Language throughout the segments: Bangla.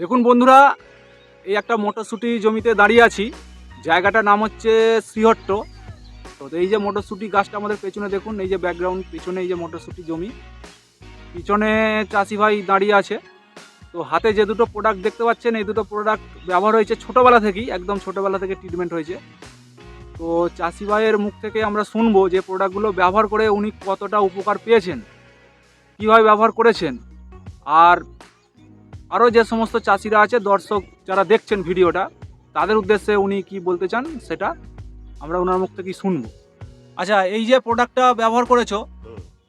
দেখুন বন্ধুরা, এই একটা মটরশুটি জমিতে দাঁড়িয়ে আছি। জায়গাটার নাম হচ্ছে শ্রীহট্ট। তো এই যে মটরশুটি গাছটা আমাদের পেছনে দেখুন, এই যে ব্যাকগ্রাউন্ড পিছনে এই যে মটরশুটি জমি। পিছনে চাষি ভাই দাঁড়িয়ে আছে। তো হাতে যে দুটো প্রোডাক্ট দেখতে পাচ্ছেন, এই দুটো প্রোডাক্ট ব্যবহার হয়েছে ছোটোবেলা থেকেই, একদম ছোটোবেলা থেকে ট্রিটমেন্ট হয়েছে। তো চাষি ভাইয়ের মুখ থেকে আমরা শুনব যে প্রোডাক্টগুলো ব্যবহার করে উনি কতটা উপকার পেয়েছেন কীভাবে ব্যবহার করেছেন আর আরও যে সমস্ত চাষিরা আছে দর্শক যারা দেখছেন ভিডিওটা তাদের উদ্দেশ্যে উনি কি বলতে চান সেটা আমরা ওনার মুখ থেকেই শুনব। আচ্ছা এই যে প্রোডাক্টটা ব্যবহার করেছ।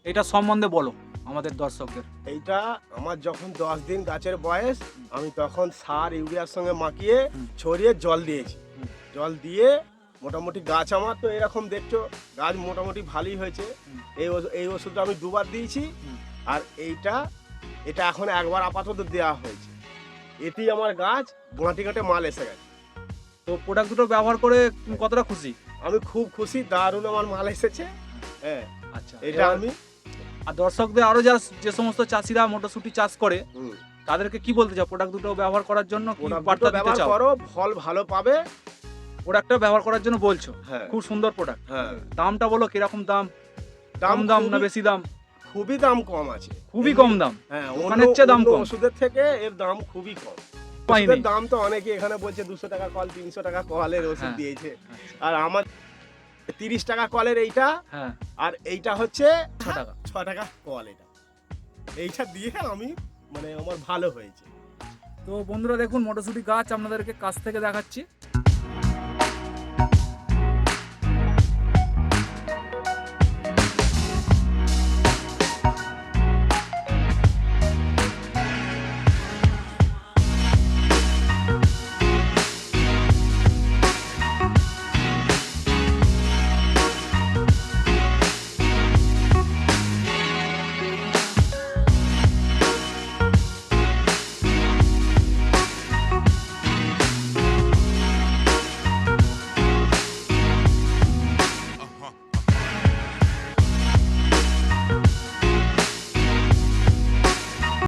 এটা সম্বন্ধে বলো আমাদের দর্শকদের। এইটা আমার যখন দশ দিন গাছের বয়স আমি তখন সার ইউরিয়ার সঙ্গে মাখিয়ে ছড়িয়ে জল দিয়েছি। জল দিয়ে মোটামুটি গাছ আমার তো এরকম দেখছ গাছ মোটামুটি ভালোই হয়েছে। এই এই ওষুধটা আমি দুবার দিয়েছি আর এইটা এটা এখন একবার আপাতত দেওয়া হয়েছে। এতেই আমার গাছ গাঁটে মাল এসে গেছে। তো প্রোডাক্ট দুটো ব্যবহার করে কতটা খুশি? আমি খুব খুশি দারুণ আমার মাল এসেছে। হ্যাঁ আচ্ছা এটা আমি আর দর্শকদের আরও যারা যে সমস্ত চাষিরা মটরশুটি চাষ করে তাদেরকে কি বলতে চাও? প্রোডাক্ট দুটো ব্যবহার করার জন্য বার্তা দিতে ব্যবহার চাও? করো ফল ভালো পাবে। প্রোডাক্টটা ব্যবহার করার জন্য বলছো? হ্যাঁ। খুব সুন্দর প্রোডাক্ট হ্যাঁ। দামটা বলো কীরকম দাম? কম দাম না বেশি দাম? খুবই দাম কম আছে। খুবই কম দাম? হ্যাঁ অন্য- চেয়ে দাম কম। ওষুধের থেকে এর দাম খুবই কম। ওষুধের দাম তো অনেকে এখানে বলছে দুশো টাকা কল তিনশো টাকা কলের ওষুধ হ্যাঁ। দিয়েছে। আচ্ছা, আর আমার তিরিশ টাকা কলের এইটা হ্যাঁ। আর এইটা হচ্ছে ছ টাকা। ছ টাকা কল এটা। এইটা দিয়ে আমি মানে আমার ভালো হয়েছে। তো বন্ধুরা দেখুন মটরশুটি গাছ আপনাদেরকে কাছ থেকে দেখাচ্ছি।